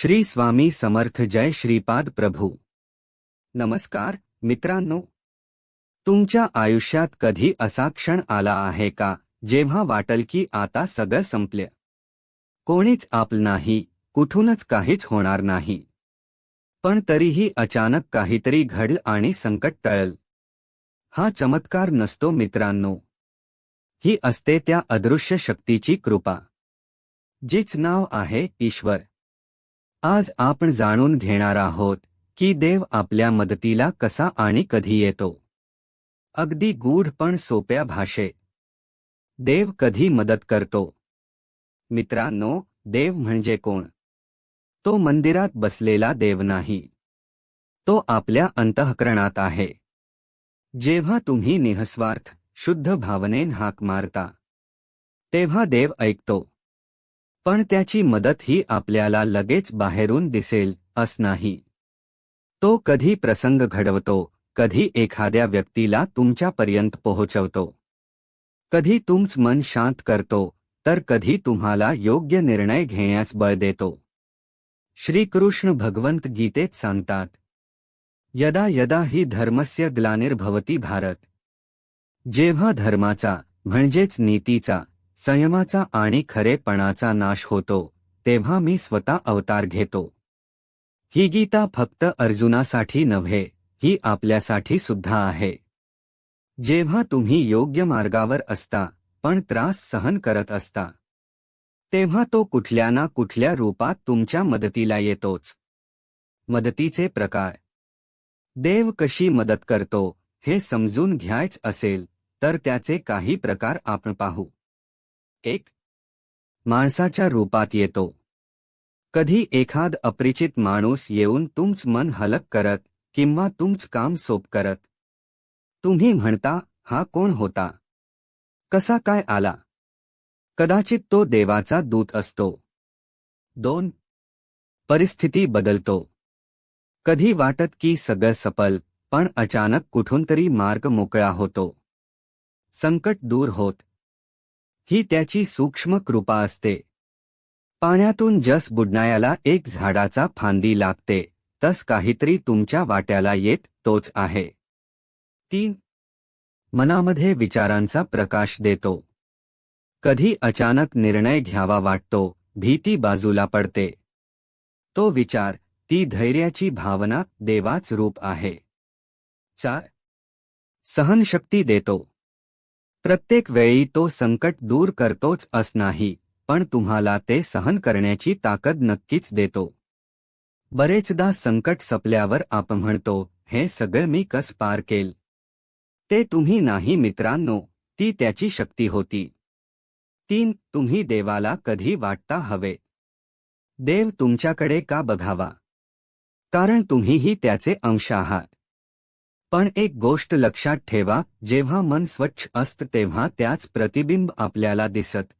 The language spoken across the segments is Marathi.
श्री स्वामी समर्थ जय श्रीपाद प्रभू. नमस्कार मित्रांनो. तुमच्या आयुष्यात कधी असा क्षण आला आहे का जेव्हा वाटल की आता सगळं संपलं? कोणीच आपलं नाही कुठूनच काहीच होणार नाही. पण तरीही अचानक काहीतरी घडल आणि संकट टळल. हा चमत्कार नसतो मित्रांनो. ही असते त्या अदृश्य शक्तीची कृपा. जीच नाव आहे ईश्वर. आज आपण जाणून घेणार आहोत की देव आपल्या मदतीला कसा आणि कधी येतो. अगदी गूढ पण सोप्या भाषेत देव कधी मदत करतो? मित्रांनो देव म्हणजे कोण? तो मंदिरात बसलेला देव नाही. तो आपल्या अंतःकरणात आहे. जेव्हा तुम्ही निःस्वार्थ शुद्ध भावनेन हाक मारता तेव्हा देव ऐकतो. पण त्याची मदत ही आपल्याला लगेच बाहेरून दिसेल अस नाही तो कधी प्रसंग घडवतो कधी एखाद्या व्यक्तीला तुमच्यापर्यंत पोहोचवतो. कधी तुमच मन शांत करतो तर कधी तुम्हाला योग्य निर्णय घेण्यास बळ देतो. श्रीकृष्ण भगवंत गीतेत सांगतात यदा यदा ही धर्मस्य ग्लानिर्भवती भारत. जेव्हा धर्माचा म्हणजेच नीतीचा संयमाचा आणि खरेपणाचा नाश होतो तेव्हा मी स्वतः अवतार घेतो. ही गीता फक्त अर्जुनासाठी नव्हे ही आपल्यासाठी सुद्धा आहे. जेव्हा तुम्ही योग्य मार्गावर असता पण त्रास सहन करत असता तेव्हा तो कुठल्या ना कुठल्या रूपात तुमच्या मदतीला येतोच. मदतीचे प्रकार. देव कशी मदत करतो हे समजून घ्यायच असेल तर त्याचे काही प्रकार आपण पाहू. एक? माणसाच्या रूपात येतो. कधी एखाद अपरिचित माणूस येऊन तुमच मन हलक करत किंवा तुमच काम सोप करत. तुम्ही म्हणता हा कोण होता? कसा काय आला? कदाचित तो देवाचा दूत असतो. दोन. परिस्थिती बदलतो. कधी वाटत की सगळं सपल पण अचानक कुठून तरी मार्ग मोकळा होतो. संकट दूर होत. ही त्याची सूक्ष्म कृपा असते. पाण्यातून जस बुडणायाला एक झाडाचा फांदी लागते तस काहीतरी तुमच्या वाट्याला येत तोच आहे. तीन. मनामध्ये विचारांचा प्रकाश देतो. कधी अचानक निर्णय घ्यावा वाटतो भीती बाजूला पडते. तो विचार ती धैर्याची भावना देवाच रूप आहे. चार. सहनशक्ती देतो. प्रत्येक वेळी तो संकट दूर करतोच अस नाही पण तुम्हाला ते सहन करण्याची ताकद नक्कीच देतो. बरेचदा संकट सपल्यावर आपण म्हणतो हे सगळं मी कस पार केल? ते तुम्ही नाही मित्रांनो ती त्याची शक्ती होती. तीन तुम्ही देवाला कधी वाटता हवे? देव तुमच्याकडे का बघावा? कारण तुम्हीही त्याचे अंश आहात. पण एक गोष्ट लक्षात ठेवा जेव्हा मन स्वच्छ असत तेव्हा त्याच प्रतिबिंब आपल्याला दिसत.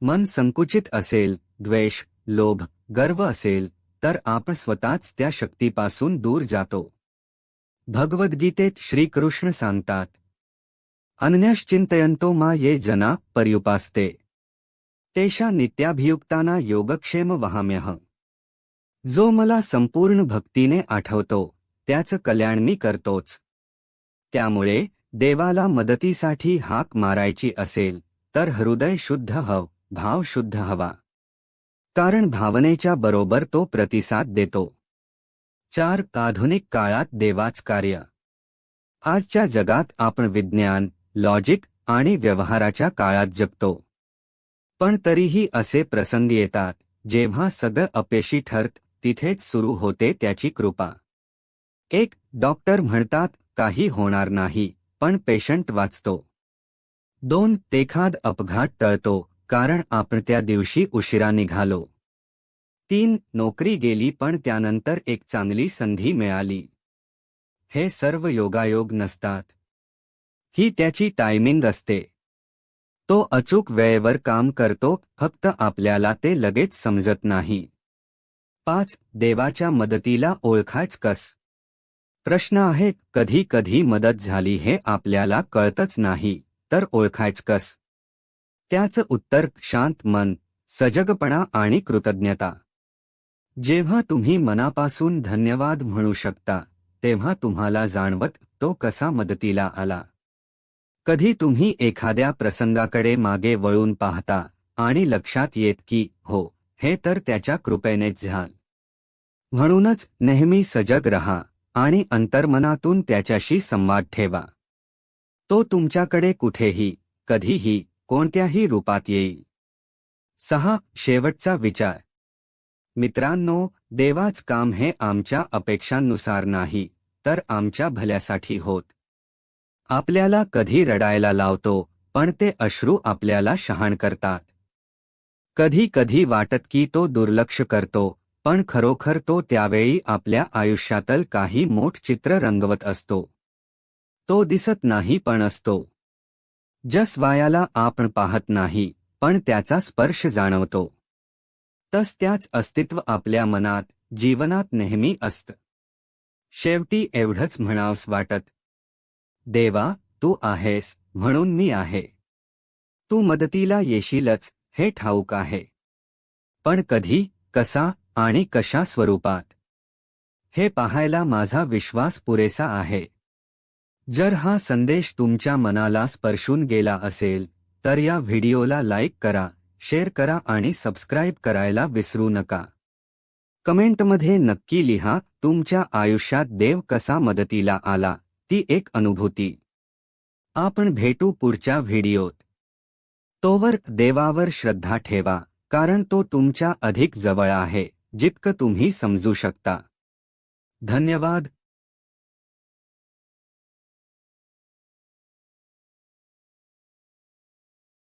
मन संकुचित असेल द्वेष लोभ गर्व असेल तर आपण स्वतःच त्या शक्तीपासून दूर जातो. भगवद्गीतेत श्रीकृष्ण सांगतात अन्यश्चिंतयंतो मा ये जना पर्युपास्ते। तेषा नित्याभियुक्ताना योगक्षेम वहाम्यह जो मला संपूर्ण भक्तीने आठवतो त्याचं कल्याण मी करतोच. त्यामुळे देवाला मदतीसाठी हाक मारायची असेल तर हृदय शुद्ध हव भाव शुद्ध हवा. कारण भावनेच्या बरोबर तो प्रतिसाद देतो. चार आधुनिक काळात देवाच कार्य. आजच्या जगात आपण विज्ञान लॉजिक आणि व्यवहाराच्या काळात जगतो. पण तरीही असे प्रसंग येतात जेव्हा सगळं अपेशी ठरत तिथेच सुरू होते त्याची कृपा. एक डॉक्टर म्हणतात काही होणार नाही पण पेशंट वाचतो. दोन तेखाद अपघात टळतो कारण आपण त्या दिवशी उशिरा निघालो. तीन नोकरी गेली पण त्यानंतर एक चांगली संधी मिळाली. हे सर्व योगायोग नसतात. ही त्याची टायमिंग असते. तो अचूक वेळेवर काम करतो फक्त आपल्याला ते लगेच समजत नाही. पाच देवाच्या मदतीला ओळखायच कस? प्रश्न आहे कधी कधी मदत झाली हे आपल्याला कळतच नाही तर ओळखायच कस त्याचं उत्तर शांत मन सजगपणा आणि कृतज्ञता. जेव्हा तुम्ही मनापासून धन्यवाद म्हणू शकता तेव्हा तुम्हाला जाणवत तो कसा मदतीला आला. कधी तुम्ही एखाद्या प्रसंगाकडे मागे वळून पाहता आणि लक्षात येत की हो हे तर त्याच्या कृपेनेच झाल. म्हणूनच नेहमी सजग रहा. आणि अंतर्मनातून त्याच्याशी संवाद ठेवा. तो तुमच्याकडे कुठेही कधीही कोणत्याही रूपात येईल. सहा शेवटचा विचार. मित्रांनो देवाच काम हे आमच्या अपेक्षांनुसार नाही तर आमच्या भल्यासाठी होत. आपल्याला कधी रडायला लावतो पण ते अश्रू आपल्याला शहाण करतात. कधी कधी वाटत की तो दुर्लक्ष करतो पण खरोखर तो त्यावेळी आपल्या आयुष्यातल काही मोठ चित्र रंगवत असतो. तो दिसत नाही पण असतो. जस वायाला आपण पाहत नाही पण त्याचा स्पर्श जाणवतो. तस त्याच अस्तित्व आपल्या मनात जीवनात नेहमी असत. शेवटी एवढंच म्हणावस वाटत. देवा तू आहेस म्हणून मी आहे. तू मदतीला येशीलच हे ठाऊक आहे. पण कधी कसा आणि कशा स्वरूपात? हे पाहायला माझा विश्वास पुरेसा आहे. जर हा संदेश तुमच्या मनाला स्पर्शून गेला असेल तर या व्हिडिओला लाईक करा शेअर करा आणि सबस्क्राईब करायला विसरू नका. कमेंटमध्ये नक्की लिहा तुमच्या आयुष्यात देव कसा मदतीला आला ती एक अनुभूती. आपण भेटू पुढच्या व्हिडिओत. तोवर देवावर श्रद्धा ठेवा कारण तो तुमच्या अधिक जवळ आहे. जितकं तुम्ही समजू शकता. धन्यवाद.